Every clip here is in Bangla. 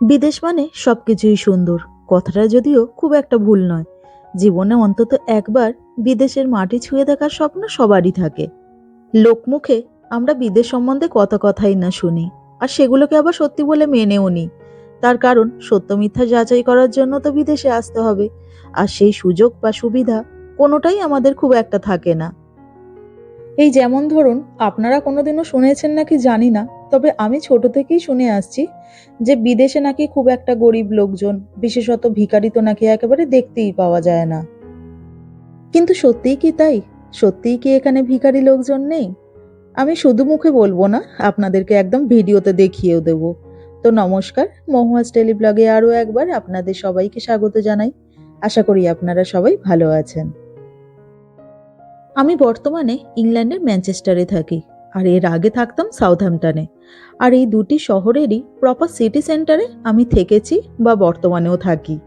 বিদেশ মানে সব কিছুই সুন্দর। কথাটা যদিও খুব একটা ভুল নয়। জীবনে অন্তত একবার বিদেশের মাটি ছুঁয়ে দেখার স্বপ্ন সবারই থাকে। লোকমুখে আমরা বিদেশ সম্বন্ধে কত কথাই না শুনি, আর সেগুলোকে আবার সত্যি বলে মেনেও নিই তার কারণ সত্য মিথ্যা যাচাই করার জন্য তো বিদেশে আসতে হবে, আর সেই সুযোগ বা সুবিধা কোনোটাই আমাদের খুব একটা থাকে না। এই যেমন ধরুন, আপনারা কোনোদিনও শুনেছেন নাকি জানি না তবে আমি ছোট থেকেই শুনে আসছি যে বিদেশে নাকি খুব একটা গরিব লোকজন, বিশেষত ভিখারি তো নাকি একেবারে দেখতেই পাওয়া যায় না। কিন্তু সত্যিই কি তাই? সত্যিই কি এখানে ভিখারি লোকজন নেই? আমি শুধু মুখে বলব না, আপনাদেরকে একদম ভিডিওতে দেখিয়েও দেব। তো নমস্কার মহুয়াজ টেলিব্লগে আরও একবার আপনাদের সবাইকে স্বাগত জানাই। আশা করি আপনারা সবাই ভালো আছেন। আমি বর্তমানে ইংল্যান্ডের ম্যানচেস্টারে থাকি। আর এর আগে থাকতাম সাউথহ্যাম্পটনে। আর এই দুটি শহরেরই প্রপার সিটি সেন্টারে আমি থেকেছি বা বর্তমানেও থাকি।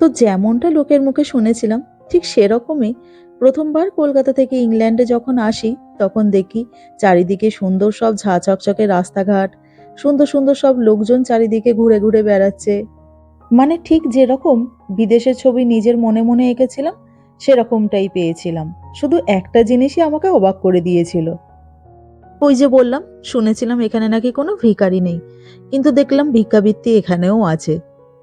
তো যেমনটা লোকের মুখে শুনেছিলাম, ঠিক সেরকমই প্রথমবার কলকাতা থেকে ইংল্যান্ডে যখন আসি, তখন দেখি চারিদিকে সুন্দর সব ঝাঁ চকচকে রাস্তাঘাট, সুন্দর সুন্দর সব লোকজন চারিদিকে ঘুরে ঘুরে বেড়াচ্ছে। মানে ঠিক যেরকম বিদেশের ছবি নিজের মনে মনে এঁকেছিলাম, সেরকমটাই পেয়েছিলাম। শুধু একটা জিনিসই আমাকে অবাক করে দিয়েছিল। ওই যে বললাম, শুনেছিলাম এখানে নাকি কোনো ভিখারি নেই, কিন্তু দেখলাম ভিক্ষাবৃত্তি এখানেও আছে।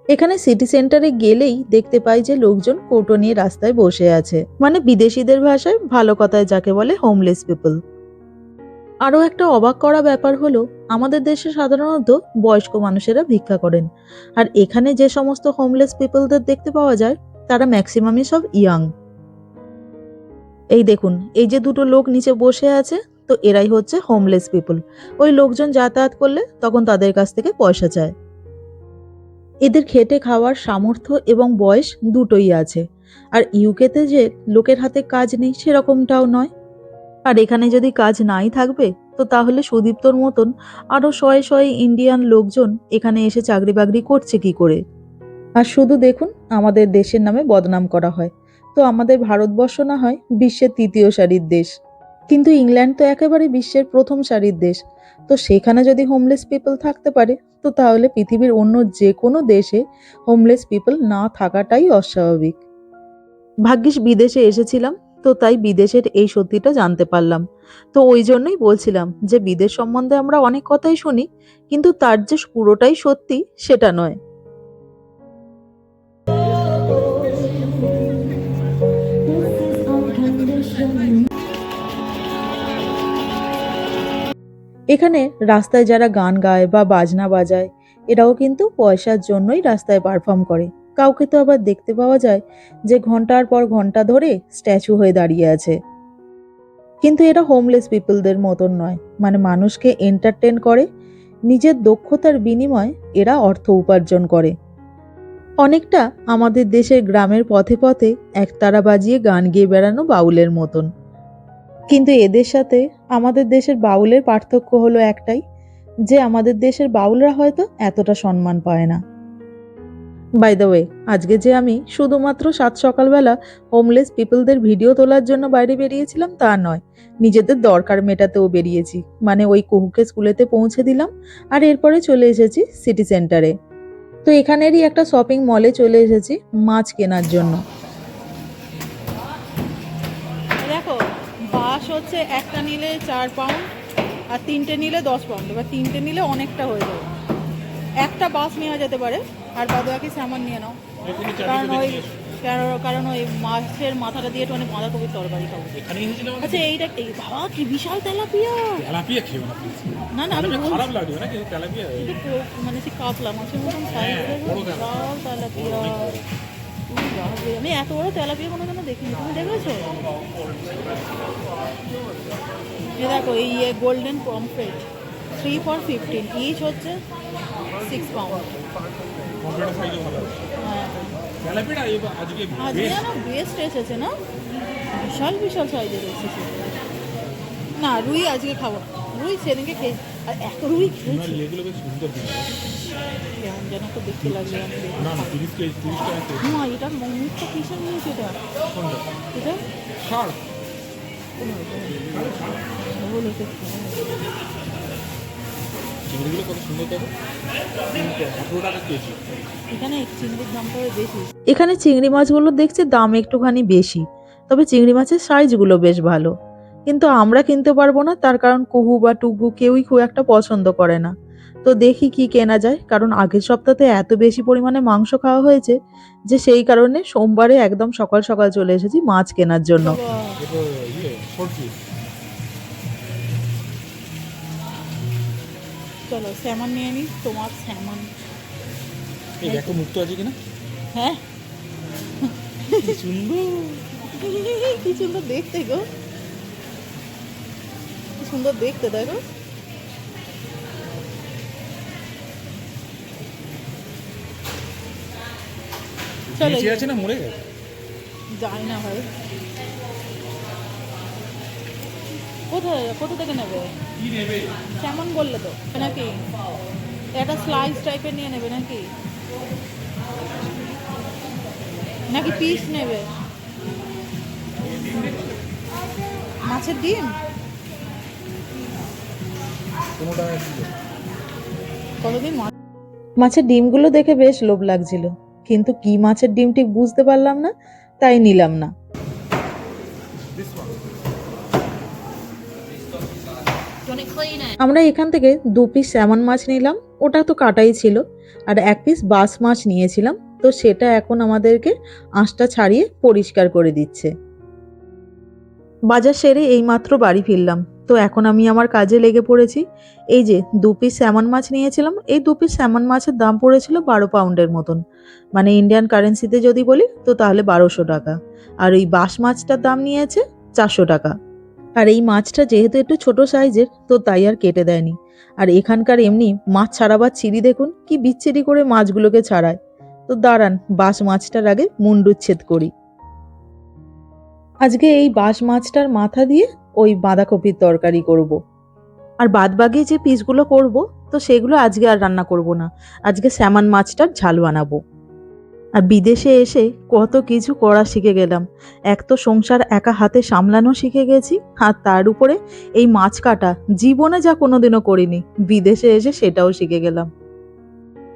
এখানে সিটি সেন্টারে গেলেই দেখতে পাই যে লোকজন কৌটো নিয়ে রাস্তায় বসে আছে। মানে বিদেশিদের ভাষায় ভালো কথায় যাকে বলে হোমলেস পিপল আরও একটা অবাক করা ব্যাপার হলো, আমাদের দেশে সাধারণত বয়স্ক মানুষেরা ভিক্ষা করেন, আর এখানে যে সমস্ত হোমলেস পিপলদের দেখতে পাওয়া যায়, তারা ম্যাক্সিমামই সব ইয়াং এই দেখুন, এই যে দুটো লোক নিচে বসে আছে তো এরাই হচ্ছে হোমলেস পিপল ওই লোকজন যাতায়াত করলে তখন তাদের কাছ থেকে পয়সা চায় এদের খেটে খাওয়ার সামর্থ্য এবং বয়স দুটোই আছে। আর ইউকেতে যে লোকের হাতে কাজ নেই সেরকমটাও নয়। আর এখানে যদি কাজ নাই থাকবে, তো তাহলে সুদীপ্তর মতন আরও শয়ে শয়ে ইন্ডিয়ান লোকজন এখানে এসে চাকরি বাকরি করছে কি করে? আর শুধু দেখুন, আমাদের দেশের নামে বদনাম করা হয়। তো আমাদের ভারতবর্ষ না হয় বিশ্বের তৃতীয় সারির দেশ। কিন্তু ইংল্যান্ড তো একেবারে বিশ্বের প্রথম সারির দেশ। তো সেখানে যদি হোমলেস পিপল থাকতে পারে, তো তাহলে পৃথিবীর অন্য যে কোনো দেশে হোমলেস পিপল না থাকাটাই অস্বাভাবিক। ভাগ্যিস বিদেশে এসেছিলাম, তো তাই বিদেশের এই সত্যিটা জানতে পারলাম। তো ওই জন্যই বলছিলাম যে বিদেশ সম্বন্ধে আমরা অনেক কথাই শুনি, কিন্তু তার যে পুরোটাই সত্যি, সেটা নয়। এখানে রাস্তায় যারা গান গায় বা বাজনা বাজায়, এরাও কিন্তু পয়সার জন্যই রাস্তায় পারফর্ম করে। কাউকে তো আবার দেখতে পাওয়া যায় যে ঘণ্টার পর ঘণ্টা ধরে স্ট্যাচু হয়ে দাঁড়িয়ে আছে। কিন্তু এরা হোমলেস পিপলদের মতন নয়। মানে মানুষকে এন্টারটেন করে, নিজের দক্ষতার বিনিময়ে এরা অর্থ উপার্জন করে। অনেকটা আমাদের দেশের গ্রামের পথে পথে একতারা বাজিয়ে গান গেয়ে বেড়ানো বাউলের মতন। কিন্তু এদের সাথে আমাদের দেশের বাউলের পার্থক্য হলো একটাই, যে আমাদের দেশের বাউলরা হয়তো এতটা সম্মান পায় না। বাই দ্য ওয়ে আজকে যে আমি শুধুমাত্র সাত সকালবেলা হোমলেস পিপলদের ভিডিও তোলার জন্য বাইরে বেরিয়েছিলাম তা নয়, নিজেদের দরকার মেটাতেও বেরিয়েছি। মানে ওই কুহুকে স্কুলেতে পৌঁছে দিলাম আর এরপরে চলে এসেছি সিটি সেন্টারে তো এখানেরই একটা শপিং মলে চলে এসেছি মাছ কেনার জন্য। বাস হচ্ছে একটা নিলে চার পাউন্ড আর তিনটে নিলে দশ পাউন্ড এবার তিনটে নিলে অনেকটা হয়ে যাবে। একটা বাস নেওয়া যেতে পারে আর বাদ বাকি সামান নিয়ে নাও। কারণ ওই কারণ- ওই মাছের মাথাটা দিয়ে একটু অনেক বাঁধাকপির তরকারি খাব। আচ্ছা এইটা এই বাবা কি বিশাল তেলাপিয়া! তেলাপিয়া খেয়ে না না আমি খারাপ লাগবে না কিন্তু তেলাপিয়া মানে সে কাতলা মাছের মতন সাইজ হ্যাঁ, বড় তেলাপিয়া। আমি এত বড় তেলাপিয়া কোনো কোনোদিনও দেখিনি তুমি দেখেছ? এ দেখো এই golden pomfret three for fifteen each হচ্ছে সিক্স পাউন্ড হ্যাঁ। এবার আজকে বেস্ট এসেছে না? বিশাল বিশাল সাইজের এসেছে না রুই আজকে খাব। রুই সেদিনকে খেয়ে আর এত রুই খেয়েছি। এখানে চিংড়ি মাছগুলো দেখছি দাম একটুখানি বেশি, তবে চিংড়ি মাছের সাইজগুলো বেশ ভালো। কিন্তু আমরা কিনতে পারব না, তার কারণ কুহু বা টুকু কেউই খুব একটা পছন্দ করে না। তো দেখি কি কেনা যায়। কারণ আগের সপ্তাহে এত বেশি পরিমাণে মাংস খাওয়া হয়েছে যে সেই কারণে সোমবারে একদম সকাল সকাল চলে এসেছি মাছ কেনার জন্য। চলো স্যামন নিয়ে নি তোমার স্যামন। এই দেখো মুক্ত আছে কিনা? হ্যাঁ। কি সুন্দর। কি সুন্দর দেখতে গো। কি সুন্দর দেখতে দেখো। চলো আছে না মরে গেছে? যাই না ভাই। কোথায়? কোথা থেকে নেবে? কি নেবে? কেমন বললে তো? নাকি একটা স্লাইস টাইপের নিয়ে নেবে নাকি? নাকি পিস নেবে? মাছের ডিম? কতদিন মাছ মাছের ডিমগুলো দেখে বেশ লোভ লাগছিল। কিন্তু কি মাছের ডিম ঠিক বুঝতে পারলাম না, তাই নিলাম না। আমরা এখান থেকে দু পিস স্যামন মাছ নিলাম, ওটা তো কাটাই ছিল, আর এক পিস বাস মাছ নিয়েছিলাম, তো সেটা এখন আমাদেরকে আঁশটা ছাড়িয়ে পরিষ্কার করে দিচ্ছে। বাজার সেরে এইমাত্র বাড়ি ফিরলাম। তো এখন আমি আমার কাজে লেগে পড়েছি। এই যে, দু পিস স্যামন মাছ নিয়েছিলাম। এই দু পিস স্যামন মাছের দাম পড়েছিল বারো পাউন্ডের মতন। মানে ইন্ডিয়ান কারেন্সিতে যদি বলি, তো তাহলে বারোশো টাকা। আর ওই বাস মাছটার দাম নিয়েছে চারশো টাকা। আর এই মাছটা যেহেতু একটু ছোট সাইজের, তো তাই আর কেটে দেয়নি। আর এখানকার এমনি মাছ ছাড়াবার ছিঁড়ি দেখুন, কি বিচ্ছিরি করে মাছগুলোকে ছাড়ায়। তো দাঁড়ান বাস মাছটার আগে মুন্ডুচ্ছেদ করি। আজকে এই বাস মাছটার মাথা দিয়ে ওই বাঁধাকপির তরকারি করব। আর বাদ বাকি যে পিসগুলো করব, তো সেগুলো আজকে আর রান্না করব না। আজকে স্যামান মাছটার ঝাল বানাবো। আর বিদেশে এসে কত কিছু করা শিখে গেলাম। এক তো সংসার একা হাতে সামলানো শিখে গেছি, আর তার উপরে এই মাছ কাটা জীবনে যা কোনোদিনও করিনি, বিদেশে এসে সেটাও শিখে গেলাম।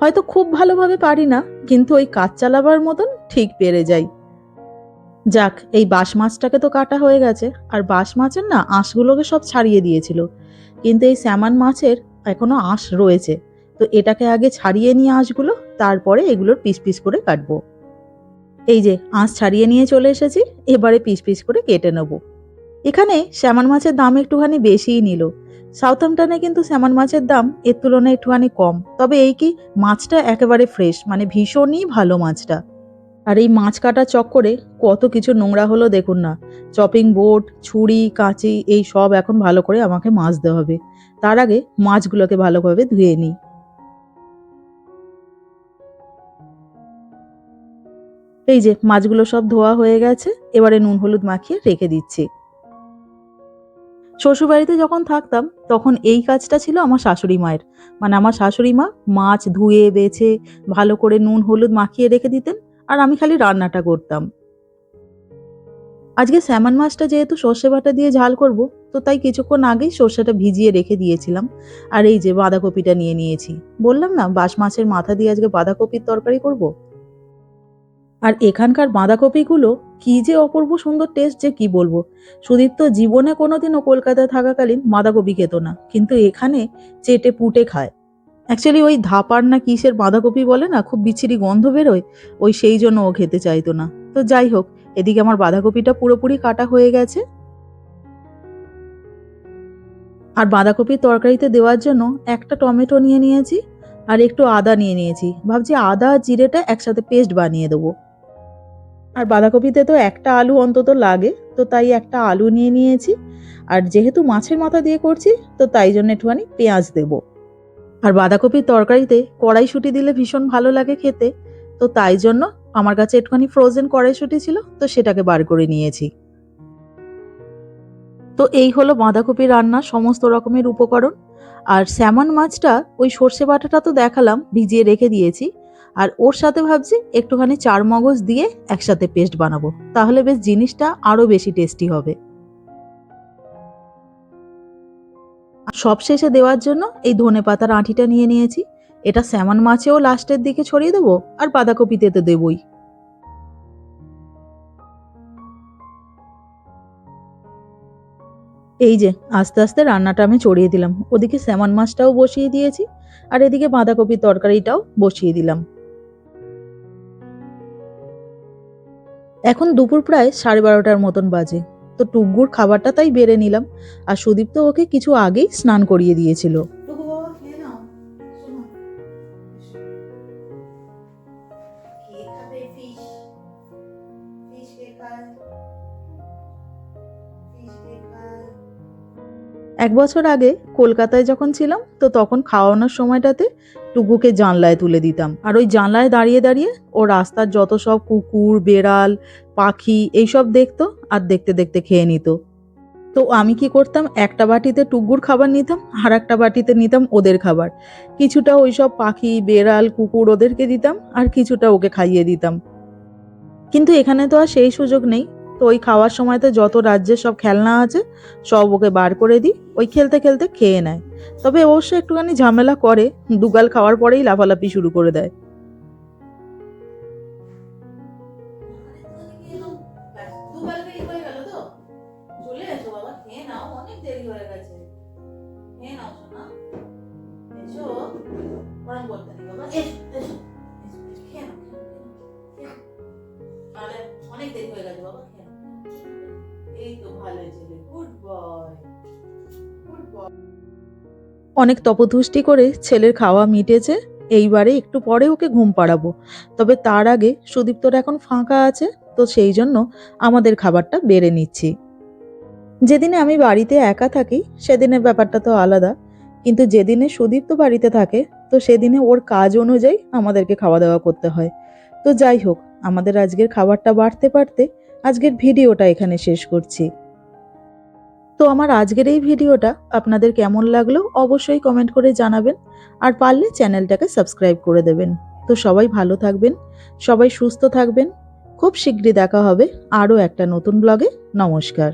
হয়তো খুব ভালোভাবে পারি না, কিন্তু ওই কাজ চালাবার মতন ঠিক পেরে যাই। যাক, এই বাঁশ মাছটাকে তো কাটা হয়ে গেছে, আর বাঁশ মাছের না আঁশগুলোকে সব ছাড়িয়ে দিয়েছিল। কিন্তু এই স্যামন মাছের এখনও আঁশ রয়েছে। তো এটাকে আগে ছাড়িয়ে নিয়ে আঁশগুলো, তারপরে এগুলোর পিস পিস করে কাটবো। এই যে, আঁশ ছাড়িয়ে নিয়ে চলে এসেছি, এবারে পিস পিস করে কেটে নেব। এখানে স্যামন মাছের দাম একটুখানি বেশিই নিল। সাউথহ্যাম্পটনে কিন্তু স্যামন মাছের দাম এর তুলনায় একটুখানি কম। তবে এই কি, মাছটা একেবারে ফ্রেশ মানে ভীষণই ভালো মাছটা। আর এই মাছ কাটার চক্করে কত কিছু নোংরা হলো দেখুন না। চপিং বোর্ড ছুরি, কাঁচি, এই সব এখন ভালো করে আমাকে মাজতে হবে। তার আগে মাছগুলোকে ভালোভাবে ধুয়ে নিই। এই যে মাছগুলো সব ধোয়া হয়ে গেছে, এবারে নুন হলুদ মাখিয়ে রেখে দিচ্ছি। শ্বশুরবাড়িতে যখন থাকতাম, তখন এই কাজটা ছিল আমার শাশুড়ি মায়ের। মানে আমার শাশুড়ি মা মাছ ধুয়ে, বেছে, ভালো করে নুন হলুদ মাখিয়ে রেখে দিতেন। আর আমি খালি রান্নাটা করতাম। আজকে স্যামন মাছটা যেহেতু সর্ষে বাটা দিয়ে ঝাল করব, তো তাই কিছুক্ষণ আগেই সর্ষেটা ভিজিয়ে রেখে দিয়েছিলাম। আর এই যে বাঁধাকপিটা নিয়ে নিয়েছি। বললাম না, বাঁশ মাছের মাথা দিয়ে আজকে বাঁধাকপির তরকারি করব? আর এখানকার বাঁধাকপিগুলো কি যে অপূর্ব সুন্দর টেস্ট যে কি বলব? সুদীপ তো জীবনে কোনোদিনও কলকাতায় থাকাকালীন বাঁধাকপি খেত না। কিন্তু এখানে চেটে পুটে খায়। অ্যাকচুয়ালি ওই ধাপার না কিসের বাঁধাকপি বলে না, খুব বিচ্ছিরি গন্ধ বেরোয়, ওই সেই জন্য ও খেতে চাইতো না। তো যাই হোক, এদিকে আমার বাঁধাকপিটা পুরোপুরি কাটা হয়ে গেছে। আর বাঁধাকপির তরকারিতে দেওয়ার জন্য একটা টমেটো নিয়ে নিয়েছি, আর একটু আদা নিয়ে নিয়েছি। ভাবছি আদা জিরেটা একসাথে পেস্ট বানিয়ে দেবো। আর বাঁধাকপিতে তো একটা আলু অন্তত লাগে, তো তাই একটা আলু নিয়ে নিয়েছি। আর যেহেতু মাছের মাথা দিয়ে করছি, তো তাই জন্য একটুখানি পেঁয়াজ দেব। আর বাঁধাকপির তরকারিতে কড়াইশুঁটি দিলে ভীষণ ভালো লাগে খেতে। তো তাই জন্য আমার কাছে একটুখানি ফ্রোজেন কড়াইশুঁটি ছিল, তো সেটাকে বার করে নিয়েছি। তো এই হলো বাঁধাকপি রান্না সমস্ত রকমের উপকরণ। আর স্যামন মাছটা, ওই সর্ষে বাটাটা তো দেখালাম, ভিজিয়ে রেখে দিয়েছি। আর ওর সাথে ভাবছি একটুখানি চার মগজ দিয়ে একসাথে পেস্ট বানাবো। তাহলে বেশ জিনিসটা আরও বেশি টেস্টি হবে। সব শেষে দেওয়ার জন্য এই ধনে পাতার আঁটিটা নিয়ে নিয়েছি। এটা স্যামন মাছেও লাস্টের দিকে ছড়িয়ে দেবো আর বাঁধাকপিতে তো দেবই। এই যে, আস্তে আস্তে রান্নাটা আমি চড়িয়ে দিলাম। ওদিকে স্যামন মাছটাও বসিয়ে দিয়েছি আর এদিকে বাঁধাকপির তরকারিটাও বসিয়ে দিলাম। এখন দুপুর প্রায় সাড়ে বারোটার মতন বাজে। তো টুকগুর খাবারটা তাই বেড়ে নিলাম। আর সুদীপ তো ওকে কিছু আগেই স্নান করিয়ে দিয়েছিল। এক বছর আগে কলকাতায় যখন ছিলাম তো তখন খাওয়ানোর সময়টাতে টুকুকে জানলায় তুলে দিতাম। আর ওই জানলায় দাঁড়িয়ে দাঁড়িয়ে ও রাস্তার যত সব কুকুর, বেড়াল, পাখি এইসব দেখতো আর দেখতে দেখতে খেয়ে নিত। তো আমি কি করতাম? একটা বাটিতে টুকুর খাবার নিতাম আর একটা বাটিতে নিতাম ওদের খাবার। কিছুটা ওই সব পাখি, বেড়াল, কুকুর ওদেরকে দিতাম আর কিছুটা ওকে খাইয়ে দিতাম। কিন্তু এখানে তো আর সেই সুযোগ নেই। তো ওই খাওয়ার সময়তে যত রাজ্যের সব খেলনা আছে, সব ওকে বার করে দিই। ওই খেলতে খেলতে খেয়ে নেয়। তবে অবশ্যই একটুখানি ঝামেলা করে, দুগাল খাওয়ার পরেই লাফালাফি শুরু করে দেয়। অনেক তপতুষ্টি করে ছেলের খাওয়া মিটেছে, এইবারে একটু পরে ওকে ঘুম পাড়াবো। তবে তার আগে সুদীপ্তর এখন ফাঁকা আছে, তো সেই জন্য আমাদের খাবারটা বেড়ে নিচ্ছি। যেদিনে আমি বাড়িতে একা থাকি, সেদিনের ব্যাপারটা তো আলাদা। কিন্তু যেদিনে সুদীপ্ত বাড়িতে থাকে, তো সেদিনে ওর কাজ অনুযায়ী আমাদেরকে খাওয়া দাওয়া করতে হয়। তো যাই হোক, আমাদের আজকের খাবারটা বাড়তে বাড়তে আজকের ভিডিওটা এখানে শেষ করছি। তো আমার আজকের এই ভিডিওটা আপনাদের কেমন লাগল অবশ্যই কমেন্ট করে জানাবেন। আর পারলে চ্যানেলটাকে সাবস্ক্রাইব করে দেবেন। তো সবাই ভালো থাকবেন, সবাই সুস্থ থাকবেন। খুব শীঘ্রই দেখা হবে আরও একটা নতুন ব্লগে নমস্কার।